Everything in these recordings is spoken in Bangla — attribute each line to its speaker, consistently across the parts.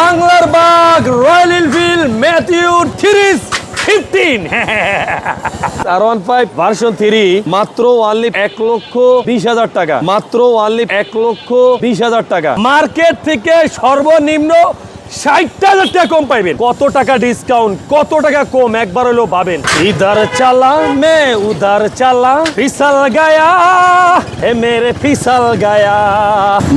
Speaker 1: বাংলার বাঘ Royal Enfield Matthew থ্রিস fifteen R one five version three মাত্র এক লক্ষ বিশ হাজার টাকা। মাত্র এক লক্ষ বিশ হাজার টাকা। মার্কেট থেকে সর্বনিম্ন ষাট হাজার টাকা কম পাইবেন। কত টাকা ডিসকাউন্ট কত টাকা কম, একবার হলো পাবেন। ইধার চালা মে উধার চালা, ফিসাল গায়া, হে মেরে ফিসাল গায়া।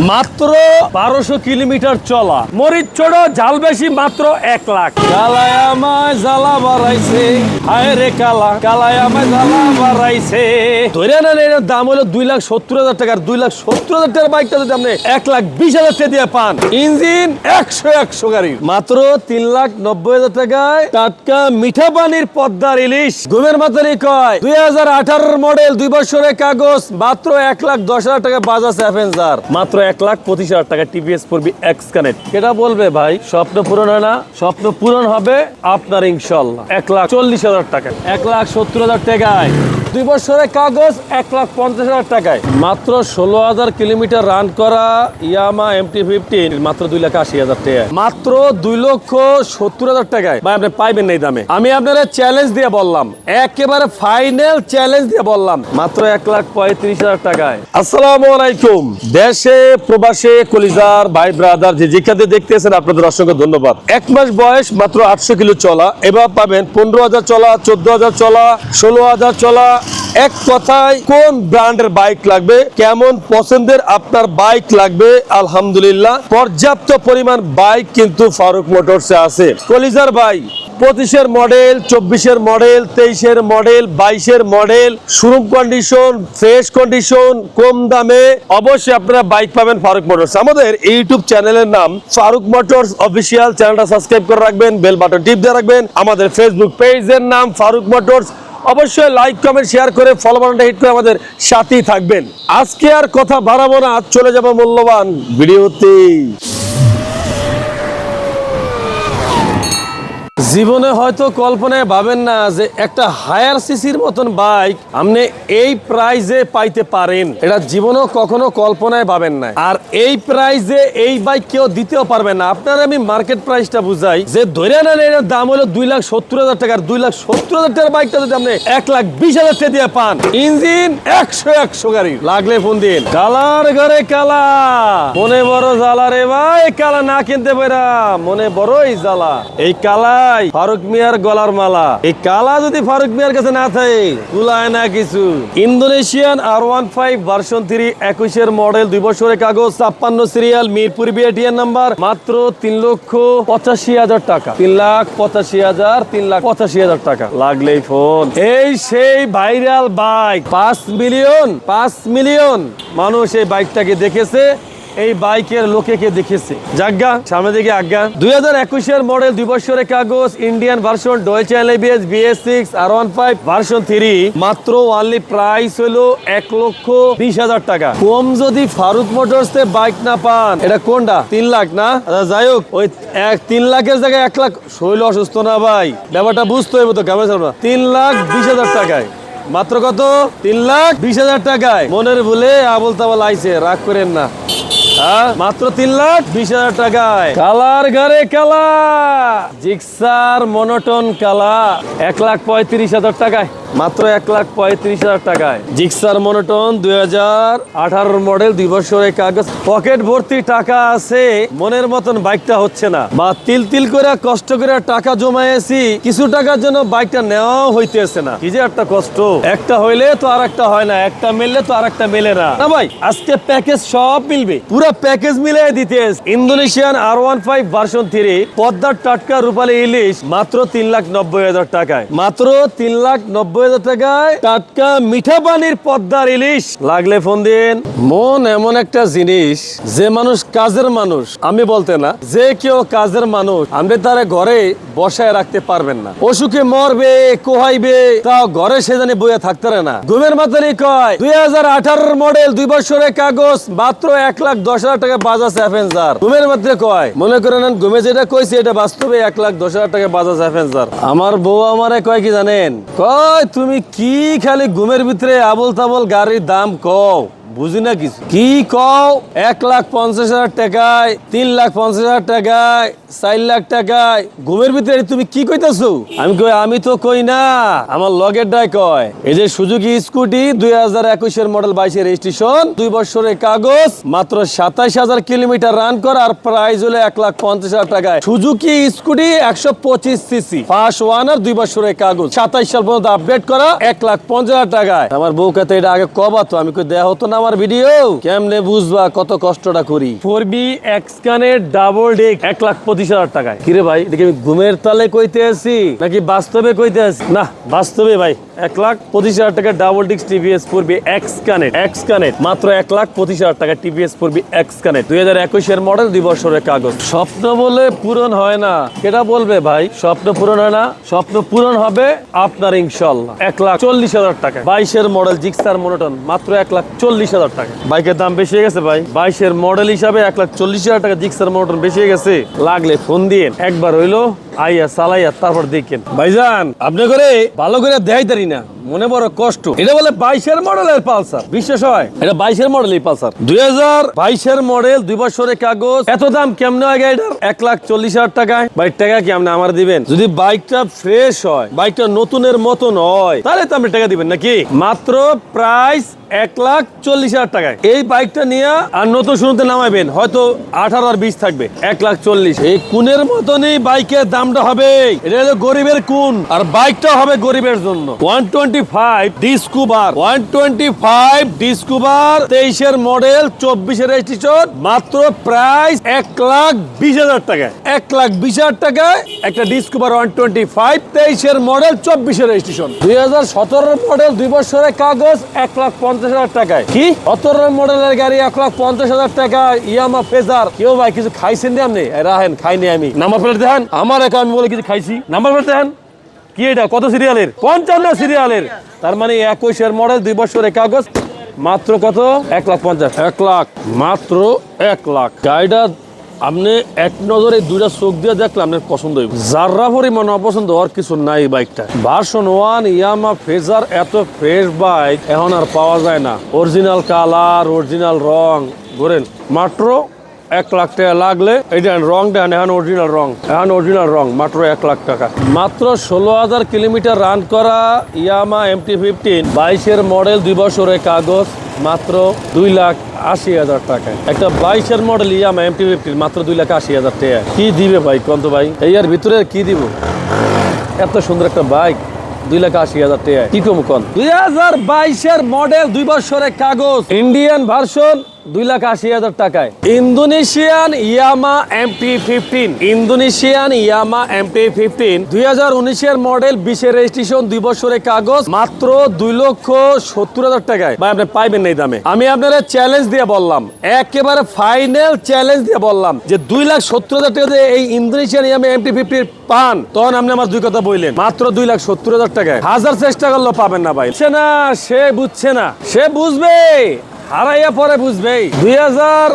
Speaker 1: মাত্র বারোশো কিলোমিটার চলা। মরিচ ছোট জাল বেশি, মাত্র এক লাখ। কালায় আমায় জ্বালা বাড়াইছে। হায় রে কালা কালায় আমায় জ্বালা বাড়াইছে। ধরে না এর দাম হলো দুই লাখ সত্তর হাজার টাকার দুই লাখ সত্তর হাজার টাকার বাইকটা যদি আপনি এক লাখ বিশ হাজার টাকা দিয়ে পান, ইঞ্জিন একশো একশো। গাড়ি মাত্র তিন লাখ নব্বই হাজার টাকায় টাটকা মিঠা পানির পদ্মার ইলিশ। ঘুমের মাথানি কয়। দুই হাজার আঠারোর মডেল দুই বছরের কাগজ মাত্র এক লাখ দশ হাজার টাকা বাজাজ অ্যাভেঞ্জার মাত্র এক লাখ পঁচিশ হাজার টাকা টিভিএস পড়বি এক্স কানেক্ট কেটা বলবে ভাই? স্বপ্ন পূরণ হয় না। স্বপ্ন পূরণ হবে আপনার ইনশাল্লাহ। এক লাখ চল্লিশ হাজার টাকা এক লাখ সত্তর হাজার টাকায়। দুই বছরের কাগজ এক লাখ পঞ্চাশ হাজার টাকায়। মাত্র ষোলো হাজার কিলোমিটার রান করা ইয়ামা এমটি ফিফটিন মাত্র দুই লাখ আশি হাজার টাকা মাত্র দুই লক্ষ সত্তর হাজার টাকায়। ভাই, আপনি পাইবেন না এই দামে। আমি আপনারা চ্যালেঞ্জ দিয়ে বললাম। একেবারে ফাইনাল চ্যালেঞ্জ দিয়ে বললাম। মাত্র এক লাখ পঁয়ত্রিশ হাজার টাকায়। আসসালাম আলাইকুম। দেশে, প্রবাসে, কলিজার ভাই ব্রাদার যে যেখানে দেখতেছেন, আপনাদের অসংখ্য ধন্যবাদ। এক মাস বয়স মাত্র আটশো কিলো চলা। এবার পাবেন পনেরো হাজার চলা, চোদ্দ হাজার চলা, ষোলো হাজার চলা এক কথায়, কোন ব্র্যান্ডের বাইক লাগবে? কেমন পছন্দের আপনার বাইক লাগবে? আলহামদুলিল্লাহ, পর্যাপ্ত পরিমাণ বাইক কিন্তু ফারুক মোটরসে আছে। কলিজার ভাই, পঁচিশের মডেল, চব্বিশের মডেল, তেইশের মডেল, বাইশের model showroom condition fresh condition কম দামে অবশ্যই আপনারা বাইক পাবেন ফারুক মোটরস। আমাদের ইউটিউব চ্যানেলের নাম ফারুক মোটরস অফিসিয়াল, চ্যানেলটা সাবস্ক্রাইব করে রাখবেন, বেল বাটন টিপ দিয়ে রাখবেন। আমাদের ফেসবুক পেজের নাম ফারুক মোটরস অবশ্যই লাইক কমেন্ট শেয়ার করে ফলো বাটনটা হিট করে আমাদের সাথেই থাকবেন। আজকে আর কথা বাড়াবো না, চলে যাব মূল্যবান ভিডিওতেই জীবনে হয়তো কল্পনায় ভাবেন না যে একটা হায়ার সিসির মতন বাইক আপনি এই প্রাইজে পাইতে পারেন। এটা জীবনেও কখনো কল্পনায় ভাবেন না। আর এই প্রাইজে এই বাইক কেউ দিতেও পারবে না। আপনার আমি মার্কেট প্রাইসটা বুঝাই, যে ধরে নেন এর দাম হলো দুই লাখ সত্তর হাজার টাকার দুই লাখ সত্তর হাজার টাকার বাইকটা যদি আপনি এক লাখ বিশ হাজার টাকা দিয়ে পান, ইঞ্জিন একশো একশো গাড়ি লাগলে ফোন দিন। কালার ঘরে কালা, মনে বড় জ্বালা রে ভাই, কালা না কিনতে পারা মনে বড়ই জ্বালা। এই কালাই ফারুক মিয়ার গলার মালা। এই কালা যদি ফারুক মিয়ার কাছে না থাকে, কুলায় না কিছু। Indonesian R one five version three একুশের মডেল, দুই বছরের কাগজ, ছাপ্পান্ন সিরিয়াল, মিরপুর বিএটিএন নাম্বার, মাত্র তিন লক্ষ পঁচাশি হাজার টাকা। তিন লাখ পঁচাশি হাজার, তিন লাখ পঁচাশি হাজার টাকা। লাগলেই ফোন। এই সেই ভাইরাল বাইক। পাঁচ মিলিয়ন পাঁচ মিলিয়ন মানুষ এই বাইকটাকে দেখেছে। এই বাইকের লোকে কে দেখেছে? জাগা সামনে দিকে আজ্ঞা। দুই হাজার একুশের মডেল দুই বছরের কাগজ Indian version Deutsche LABS BS six R one five version three মাত্র ওয়ানলি প্রাইস হলো এক লক্ষ বিশ হাজার টাকা। কম যদি ফারুক মোটরস বাইক না পান এটা কোনটা? তিন লাখ না? আচ্ছা, যাই হোক ওই এক তিন লাখের জায়গায় এক লাখ শরীর অসুস্থ না ভাই? ব্যাপারটা বুঝতে হইব তো কেমন চলবে তিন লাখ বিশ হাজার টাকায়। মাত্র কত? তিন লাখ বিশ হাজার টাকায়। মনের ভুলে আবল তাবল আইছে রাগ করেন না? মাত্র তিন লাখ বিশ হাজার টাকায়। কালার ঘরে কালা জিক্সার মনোটন কালা এক লাখ পঁয়ত্রিশ হাজার টাকায়। মাত্র এক লাখ পঁয়ত্রিশ হাজার টাকায়। জিক্সার মনোটন দুই হাজার আঠারোর মডেল, দুই বছরের কাগজ। পকেট ভর্তি টাকা আছে, মনের মতন বাইকটা হচ্ছে না। বা তিল তিল করে কষ্ট করে টাকা জমাইছি কিছু টাকার জন্য বাইকটা নেওয়াও হইতেছে না। কি যে একটা কষ্ট। একটা হইলে তো আর একটা হয় না, একটা মিললে তো আর একটা মেলে না। না ভাই, আজকে প্যাকেজ সব মিলবে। পুরো প্যাকেজ মিলিয়ে দিতে Indonesian R one five version three, পদ্মার টাটকা রূপালী ইলিশ, মাত্র তিন লাখ নব্বই হাজার টাকায়। মাত্র তিন লাখ নব্বই আমি বলতে না, যে কেউ কাজের মানুষ, আপনি তারা ঘরে বসায় রাখতে পারবেন না। অসুখে মরবে, কোহাইবে, তাও ঘরে সে জানি বইয়ে থাকতে না। ঘুমের মাথানি কয়, দুই মডেল দুই বছরের কাগজ, মাত্র এক লাখ দশ হাজার টাকা বাজাজ অ্যাভেঞ্জার ঘুমের মধ্যে কয়, মনে করে নেন, ঘুমে যেটা কইছে, এটা বাস্তবে এক লাখ দশ হাজার টাকা বাজাজ অ্যাভেঞ্জার আমার বউ আমারে কয় কি জানেন? কয় তুমি কি খালি ঘুমের ভিতরে আবল তাবল গাড়ির দাম কও? বুঝি না কিছু। কি কও? এক লাখ পঞ্চাশ হাজার টাকায়, তিন লাখ পঞ্চাশ হাজার টাকায়, চার লাখ টাকায়। ঘুমের ভিতরে তুমি কি কইতাছো? আমি কই, আমি তো কই না। আমার লগের ডাই কয়, এই যে সুজুকি স্কুটি দুই হাজার একুশের মডেল বাইশের রেজিস্ট্রেশন, দুই বছরের কাগজ, মাত্র সাতাইশ হাজার কিলোমিটার রান কর আর প্রাইস হলো এক লাখ পঞ্চাশ হাজার টাকায়। সুজুকি স্কুটি একশো পঁচিশ সিসি পাঁচ ওয়ান আর দুই বছরের কাগজ। সাতাইশ সাল পর্যন্ত আপডেট করা এক লাখ পঞ্চাশ হাজার টাকায়। আমার বউকে কাতে এটা আগে কবা তো আমি কই, দেয়া হতো না আমার ভিডিও? কেমনে বুঝবা কত কষ্টটা করি? ফোর বি এক্স কানের ডাবল ডেক এক লাখ পঁচিশ হাজার টাকায়। কিরে ভাই দেখি আমি ঘুমের তালে কইতে আছি? নাকি বাস্তবে কইতে আছি? না বাস্তবে ভাই এক লাখ পঁচিশ হাজার টাকা ডাবল ডিক্স TVS four B X connect X connect মাত্র এক লাখ পঁচিশ হাজার টাকা TVS four B X connect দুই হাজার একুশের মডেল দুই বছরের কাগজ। স্বপ্ন বলে পূরণ হয় না। কেটা বলবে ভাই? স্বপ্ন পূরণ হয় না। স্বপ্ন পূরণ হবে আপনার ইনশাল্লাহ। এক লাখ চল্লিশ হাজার টাকা বাইশের মডেল জিক্সার মনোটন মাত্র এক লাখ চল্লিশ হাজার টাকা। বাইকের দাম বেশি হয়ে গেছে ভাই। বাইশের মডেল হিসাবে এক লাখ চল্লিশ হাজার টাকা জিক্সার মনোটন বেশি হয়ে গেছে। লাগলে ফোন দিয়ে একবার হইল, আইয়া তারপর দেখেন। ভাইজান, আপনি করে ভালো করে দেখাই তারি না। মনে বড় কষ্ট। এটা বলে বাইশের মডেলের পালসার। হয়? এটা বাইশের মডেল এই পালসার। দুই হাজার বাইশের মডেল দুই বছরের কাগজ। এত দাম কেমনে হয় গাড়িটার? এক লাখ চল্লিশ হাজার টাকায়। বাইক টাকা কেমনে আমার দিবেন? যদি বাইকটা ফ্রেশ হয়, বাইকটা নতুনের মতন হয়, তাহলে তো আপনি টাকা দিবেন নাকি? মাত্র প্রাইস এক লাখ চল্লিশ হাজার টাকায়। এই বাইকটা নিয়ে আর নতুন হয়তো আঠারো আর বিশ থাকবে, এক লাখ চল্লিশ। এই কুনের মতনই বাইকের দামটা হবে এটা হলো গরিবের কুন, আর বাইকটা হবে গরিবের জন্য। One twenty five one twenty five তেইশের মডেল চব্বিশের রেজিস্ট্রেশন মাত্র প্রাইস এক লাখ বিশ হাজার টাকায়। এক লাখ বিশ হাজার টাকায় একটা ডিসকুবার ওয়ান টোয়েন্টি ফাইভ তেইশের মডেল চব্বিশের রেজিস্ট্রেশন দুই হাজার সতেরোর মডেল দুই বছরের কাগজ, এক লাখ পঞ্চাশ হাজার টাকায়। কি সতেরো মডেলের গাড়ি এক লাখ পঞ্চাশ হাজার টাকা, ইয়ামা ফেজার। কেউ ভাই কিছু খাইছেন দিয়ে আপনি? রাহেন খাইনি আমি। নাম্বার প্লেট দেখেন। আমার একা আমি কিছু খাইছি। নাম্বার প্লেট দেখেন। কি এটা? কত সিরিয়ালের? পঞ্চান্ন সিরিয়ালের। তার মানে একুশের মডেল দুই বছরের কাগজ। মাত্র কত? এক লাখ পঞ্চাশ। এক লাখ। মাত্র এক লাখ। গাড়িটা আপনি এক নজরে দুইটা চোখ দিয়ে দেখলে আপনার পছন্দ হইব। যার্রা পরিমাণ অপছন্দ হওয়ার কিছু নাই বাইকটা। ভার্সন ওয়ান ইয়ামা ফেজার এত ফ্রেশ বাইক এখন আর পাওয়া যায় না। অরিজিনাল কালার অরিজিনাল রং ধরেন মাত্র এক লাখ টাকা লাগলে, এই এইটা রং দেন এখন অরিজিনাল রং, এখন অরিজিনাল রং, মাত্র এক লাখ টাকা। মাত্র ষোলো হাজার কিলোমিটার রান করা ইয়ামা এমটি ফিফটিন বাইশের মডেল দুই বছরের কাগজ, মাত্র দুই লাখ আশি হাজার টাকা একটা বাইশের মডেল ইয়ামা এমটি ফিফটির মাত্র দুই লাখ আশি হাজার টাকা। কি দিবে ভাই কন্ত ভাই? এই আর ভিতরে কি দিব? এত সুন্দর একটা বাইক দুই লাখ আশি হাজার টাকা কি কম কন? দুই হাজার বাইশের মডেল দুই বছরের কাগজ। ইন্ডিয়ান ভার্সন দুই লাখ আশি হাজার টাকায়। Indonesian Yamaha MP fifteen. Indonesian Yamaha MP fifteen. দুই হাজার উনিশের মডেল বিশের রেজিস্ট্রেশন দুই বছরের কাগজ, মাত্র দুই লক্ষ সত্তর হাজার টাকায়। ভাই, আপনি পাইবেন এই দামে। আমি আপনারা চ্যালেঞ্জ দিয়ে বললাম, একেবারে ফাইনাল চ্যালেঞ্জ দিয়ে বললাম যে দুই লাখ সত্তর হাজার টাকা এই ইন্দোনেশিয়ান ইয়ামা এমপি ফিফটির পান, তখন আপনি আমার দুই কথা বললেন, মাত্র দুই লাখ সত্তর হাজার টাকায়। হাজার চেষ্টা করলেও পাবেন না ভাই। না, সে বুঝছে না। সে বুঝবে। হারাইয়া পরে বুঝবে। দুই হাজার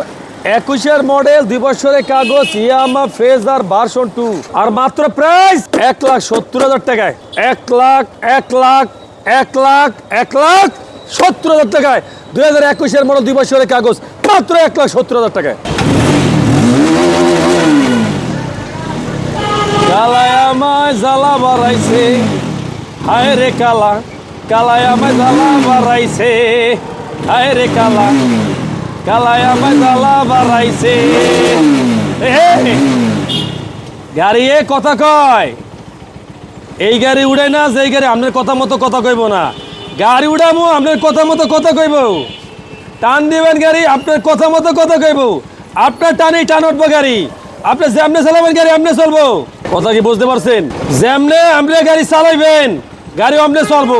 Speaker 1: একুশের মডেল দুই বছরের কাগজ, ইয়ামা ফেজ ফেজার ভার্সন টু আর মাত্র প্রাইস এক লাখ সত্তর হাজার টাকায়। এক লাখ এক লাখ এক লাখ এক লাখ সত্তর হাজার টাকায়। দুই হাজার একুশের মডেল দুই বছরের কাগজ, মাত্র এক লাখ সত্তর হাজার টাকায়। কালায় আমায় জ্বালা বাড়াইছে। হায় রে কালা কালায় আমায় জ্বালা বাড়াইছে। হায় রে কালা, কালায় আমায় জ্বালা বাড়াইছে। গাড়ি এ কথা কয়। এই গাড়ি উড়ে না যে গাড়ি আপনার কথা মতো কথা কইব না। গাড়ি উড়ামো, আপনার কথা মতো কথা কইব। টান দিবেন গাড়ি, আপনার কথা মতো কথা কইব। আপনার টানে টান উঠবো গাড়ি। আপনি যেমনে চালাবেন গাড়ি আপনি চলবো। কথা কি বুঝতে পারছেন? যেমনে আপনি গাড়ি চালাইবেন গাড়ি আপনি চলবো।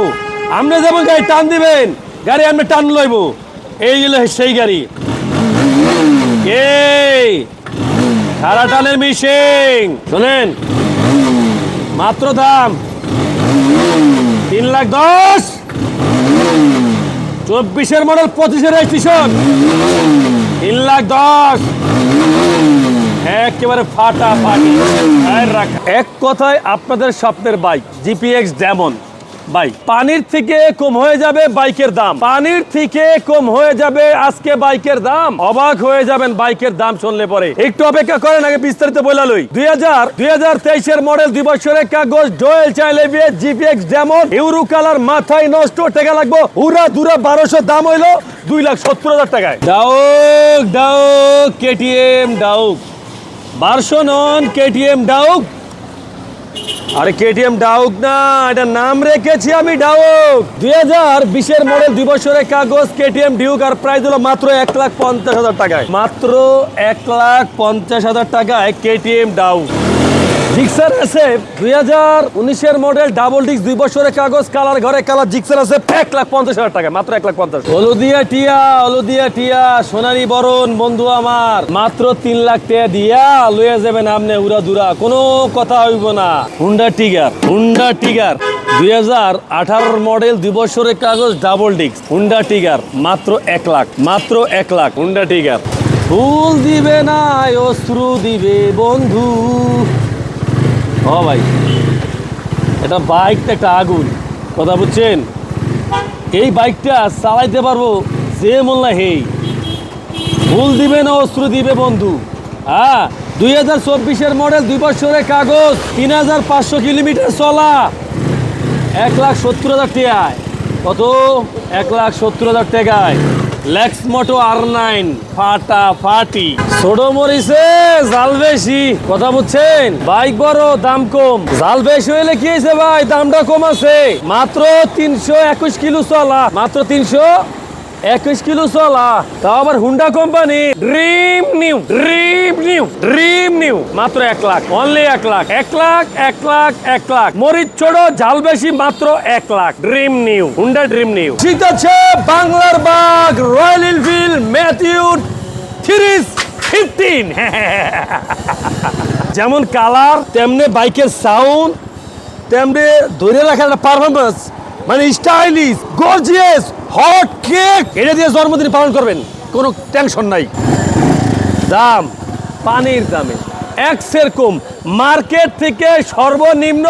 Speaker 1: আপনি যেমন গাড়ি টান দিবেন গাড়ি আমি টান লইব। এই হলো সেই গাড়ি। এই সারা টানের মিশিং শোনেন, মাত্র দাম তিন লাখ দশ। চব্বিশের মডেল পঁচিশের রেজিস্ট্রেশন তিন লাখ দশ। একেবারে ফাটা ফাটি এক কথায় আপনাদের স্বপ্নের বাইক জিপিএক্স ডেমন ভাই পানির থেকে কম হয়ে যাবে বাইকের দাম। পানির থেকে কম হয়ে যাবে আজকে বাইকের দাম। অবাক হয়ে যাবেন বাইকের দাম শুনলে পরে। একটু অপেক্ষা করেন আগে বিস্তারিত বলে লই। দুই হাজার দুই হাজার তেইশের মডেল দুই বছরের কাগজ ডোয়েল চাইলে জিপিএক্স ডেমন ইউরো কালার মাথায় নষ্ট টাকা লাগবো উড়া দুরা বারোশো দাম হইল দুই লাখ সত্তর হাজার টাকায়। Duke Duke KTM Duke. বারোশো নন কেটিএম ডাউক। আরে কেটিএম ডাউক না, এটা নাম রেখেছি আমি ডাউক। দুই হাজার বিশের মডেল দুই বছরের কাগজ কেটিএম ডিউক আর প্রাইস হলো মাত্র এক লাখ পঞ্চাশ হাজার টাকায়। মাত্র এক লাখ পঞ্চাশ হাজার টাকায় কেটিএম ডাউক। জিক্সার আছে দুই হাজার উনিশের মডেল ডাবল ডিক্স দুই বছরের কাগজ কালার ঘরে কালার জিক্সার আছে এক লাখ পঞ্চাশ হাজার টাকা, মাত্র এক লাখ পঞ্চাশ। হলুদিয়া টিয়া হলুদিয়া টিয়া সোনারি বরণ, বন্ধু আমার, মাত্র তিন লাখ টাকা দিয়া লইয়া যাবেন আপনি উড়া দুরা কোনো কথা হইব না। হুন্ডা টিগার হুন্ডা টিগার দুই হাজার আঠারোর মডেল দুই বছরের কাগজ ডাবল ডিক্স হুন্ডা টিগার মাত্র এক লাখ, মাত্র এক লাখ হুন্ডা টিগার ফুল দিবে না অশ্রু দিবে বন্ধু। ও ভাই। এটা বাইকটা একটা আগুন। কথা বুঝছেন? এই বাইকটা চালাইতে পারব যে মোল্লা হেই। ভুল দিবে না অস্ত্র দিবে বন্ধু। হ্যাঁ দুই হাজার চব্বিশের মডেল দুই বছরের কাগজ, তিন হাজার পাঁচশো কিলোমিটার চলা। এক লাখ সত্তর হাজার টাকায়। কত? এক লাখ সত্তর হাজার টাকায়। লেক্স মোটো আর নাইন ফাটা ফাটি। ছোট মরিছে জাল বেশি, কথা বুঝছেন? বাইক বড়, দাম কম। জাল বেশি হইলে কি হয়েছে ভাই? দামটা কম আছে। মাত্র তিনশো একুশ কিলো চলা, মাত্র তিনশো একুশ কিলো চলা, তাও আবার Honda company Dream new Dream new Dream new মাত্র এক লাখ অনলি এক লাখ এক লাখ এক লাখ এক লাখ। মরিচ ছোট ঝাল বেশি, মাত্র এক lakh. Dream new Honda Dream new ঠিক আছে বাংলার bug Royal Enfield Meteor threes fifteen যেমন কালার তেমনি বাইকের সাউন্ড তেমনি ধরে রাখার পারফরমেন্স মানে স্টাইলিশ গর্জিয়াস হট কেক এটা দিয়ে জন্মদিন পালন করবেন, কোনো টেনশন নাই। দাম, পানির দামে। এক সের কম মার্কেট থেকে সর্বনিম্ন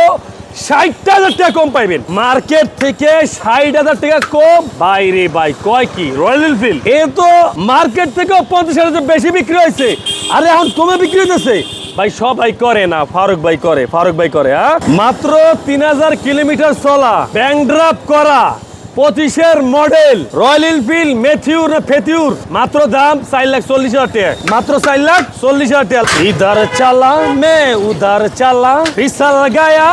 Speaker 1: ষাট হাজার টাকা কম পাইবেন। মার্কেট থেকে ষাট হাজার টাকা কম? বাইরে বাই কয় কি? রয়্যাল এনফিল্ড এ তো মার্কেট থেকেও পঞ্চাশ হাজার বেশি বিক্রি হয়েছে। আরে এখন কমে বিক্রি হইতেছে। ভাই সবাই করে না, ফারুক ভাই করে, ফারুক ভাই করে হ্যাঁ? মাত্র তিন হাজার কিলোমিটার চলা ব্যাংক ড্রাফ করা, পঁচিশের মডেল রয়্যাল এনফিল্ড মেথিউর ফেথিউর মাত্র দাম চার লাখ চল্লিশ হাজার টাকা। মাত্র চার লাখ চল্লিশ হাজার টাকা। ইধার চালা মে উধার চালা, ফিসাল গায়া,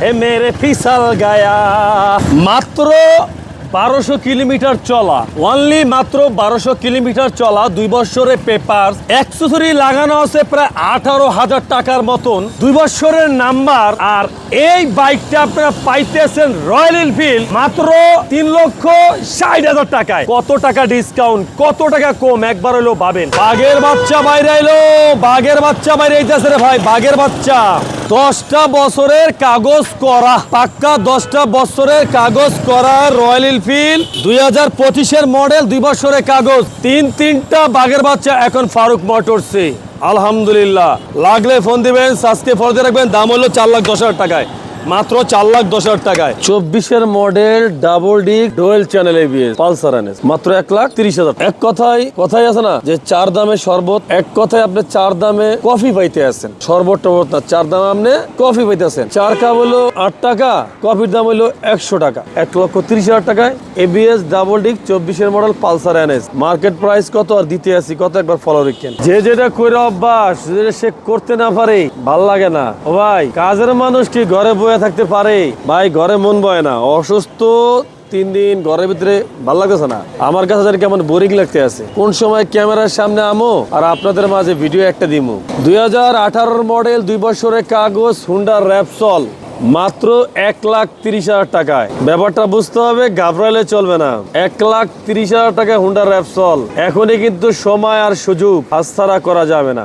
Speaker 1: হে মেরে ফিসাল গায়া। মাত্র বারোশো কিলোমিটার চলা। অনলি মাত্র বারোশো কিলোমিটার চলা দুই বছরের পেপার অ্যাক্সেসরি লাগানো আছে প্রায় আঠারো হাজার টাকার মতন। দুই বছরের নাম্বার আর এই বাইকটা আপনারা পাইতেছেন রয়্যাল এনফিল্ড মাত্র তিন লক্ষ ষাট হাজার টাকায়। কত টাকা ডিসকাউন্ট কত টাকা কম, একবার হলো পাবেন। বাঘের বাচ্চা বাইরে এলো, বাঘের বাচ্চা বাইরে আইতেছে রে ভাই, বাঘের বাচ্চা। দশটা বছরের কাগজ করা, পাক্কা দশটা বছরের কাগজ করা রয়্যাল এনফিল্ড দুই হাজার পঁচিশের মডেল দুই বছরের কাগজ। তিন তিনটা বাঘের বাচ্চা এখন ফারুক মোটরসে আলহামদুলিল্লাহ। লাগলে ফোন দিবেন, সাজকে ফোন দিয়ে রাখবেন, দাম হলো চার লাখ দশ হাজার টাকায়। মাত্র চার লাখ দশ হাজার টাকায়। চব্বিশের model double disc dual channel ABS Pulsar NS মাত্র এক লাখ তিরিশ হাজার এক কথায় কথাই আছে না, যে চার দামে শরবত, এক কথায় আপনি চার দামে কফি পাইতে আছেন। শরবত টরবত না, চার দামে আপনি কফি পাইতে আছেন। চার কাপ হলো আট টাকা, কফির দাম হলো একশো টাকা। এক লক্ষ তিরিশ হাজার টাকায় এবিএস ডাবল ডিক চব্বিশের model Pulsar NS market price কত আর দিতে আসি কত একবার ফলো রেখেন যে যেটা করে অভ্যাস যেটা সে করতে না পারে, ভালো লাগে না। ও ভাই, কাজের মানুষ কি ঘরে বয়ে থাকতে পারে। ভাই, ঘরে মন বয় না। অসুস্থ, তিন দিন ঘরের ভিতরে ভালো লাগতেছে না। আমার কাছে যেন কেমন বোরিং লাগতে আছে। কোন সময় ক্যামেরার সামনে আমো আর আপনাদের মাঝে ভিডিও একটা দিমু। দুই হাজার মডেল দুই বছরের কাগজ হুন্ডার র্যাপসল মাত্র এক লাখ তিরিশ হাজার টাকায়। ব্যাপারটা বুঝতে হবে গাবরাইলে চলবে না। এক লাখ তিরিশ হাজার টাকায় হুন্ডার র্যাপসল এখনই কিন্তু সময় আর সুযোগ হাতছাড়া করা যাবে না।